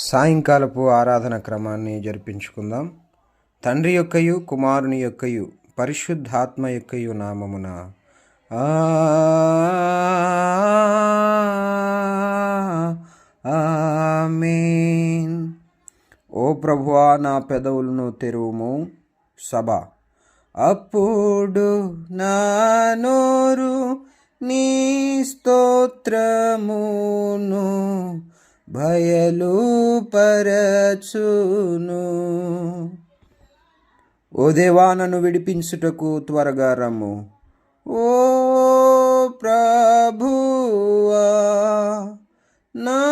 సాయంకాలపు ఆరాధన క్రమాన్ని జరిపించుకుందాం. తండ్రి యొక్కయు కుమారుని యొక్కయు పరిశుద్ధాత్మ యొక్కయు నామమున ఆమేన్. ఓ ప్రభువా నా పెదవులను తెరువుము. సభ. అప్పుడు నా నోరు నీ స్తోత్రమును భయలు పరచును. ఓ దేవా నన్ను విడిపించుటకు త్వరగా రమ్ము. ఓ ప్రభువా నా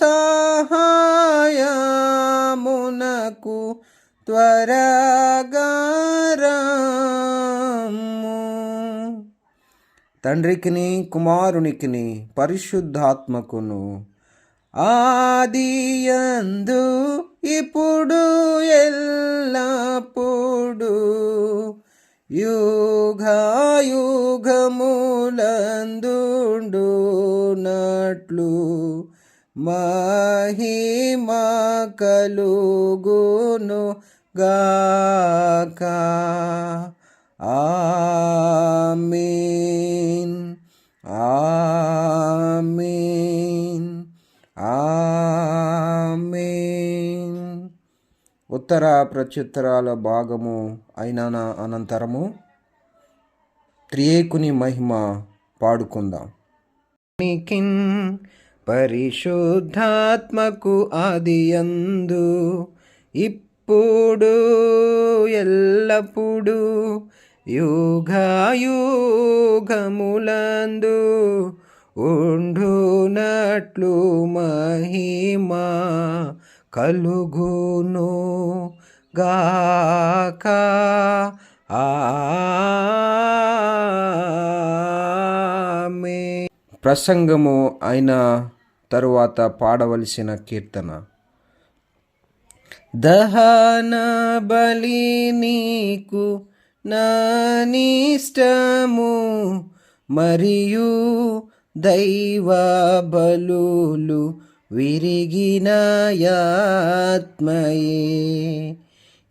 సహాయమునకు త్వరగా రమ్ము. తండ్రికిని కుమారునికిని పరిశుద్ధాత్మకును. ఆదియందు ఇప్పుడు ఎల్లప్పుడు యుగాయుగములందుండునట్లు మహిమా కలుగును గాక. ఆమీ ఉత్తర ప్రత్యుత్తరాల భాగము అయిన అనంతరము త్రియేకుని మహిమ పాడుకుందాం. నీకిన్ పరిశుద్ధాత్మకు ఆదియందు ఇప్పుడు ఎల్లప్పుడు యుగాయుగములందు ఉండునట్లు మహిమా కలుగును గాక. ఆమె. ప్రసంగము అయిన తరువాత పాడవలసిన కీర్తన. దహన బలి నీకు నానిష్టము మరియు దైవ బలులు విరిగిన యాత్మయే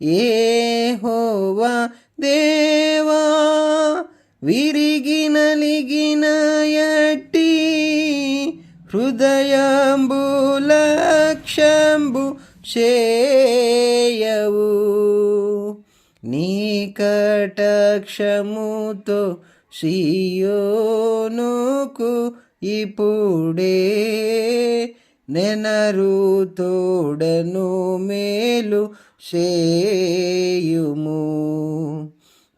ఏ హోవా దేవా విరిగినలిగిన ఎట్టి యట్టి హృదయంబు లక్ష్యంబు చేయవు. నీ కటక్షముతో సియోనుకు ఇప్పుడే నెనరు తోడను మేలు చేయుము.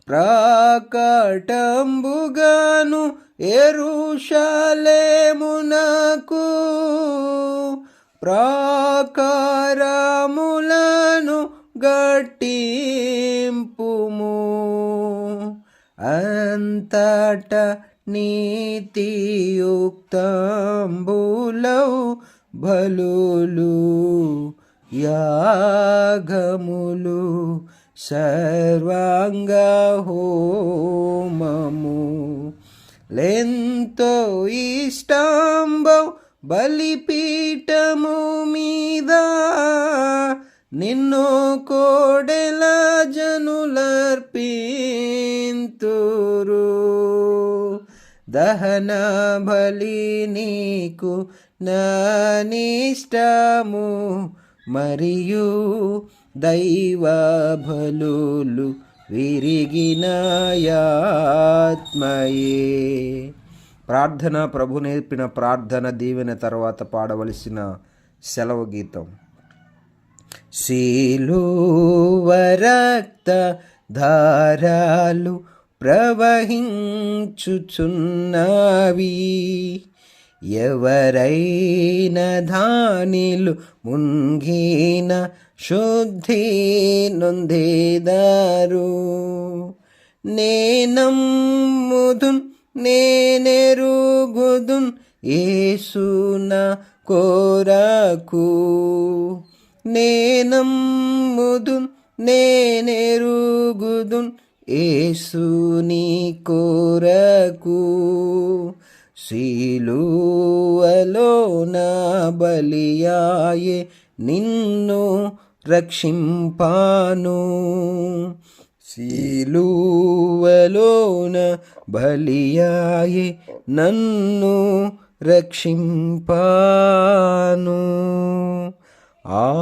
ప్రాకటంబుగాను ఎరుషలేమునకు ప్రాకారములను గట్టింపుము. అంతట నీతియుక్తంబులవు బలులు యాగములు సర్వాంగ హోమము. లెంతో ఇష్టంబౌ బలిపీఠము మీద నిన్ను కోడెల జనులర్పింతురు. దహన బలి నీకు నానిష్టము మరియు దైవభలులు విరిగిన యాత్మయే ప్రార్థన ప్రభు నేర్పిన ప్రార్థన దీవెన తర్వాత పాడవలసిన సెలవు గీతం. శీలువరక్త ధారాలు ప్రవహించుచున్నవి. ఎవరైన ధానిలు ముంగిన శుద్ధి నొందేదారు? నేనమ్ముదున్ నేనెరుగుదున్ ఏసున కోరకు. నేనమ్ముదున్ నేనెరుగుదున్ ఏసుని కోరకు. శీలువలోన బలియాయే నిన్ను రక్షింపాను. శీలువలోన బలియాయే నన్ను రక్షింపాను. ఆ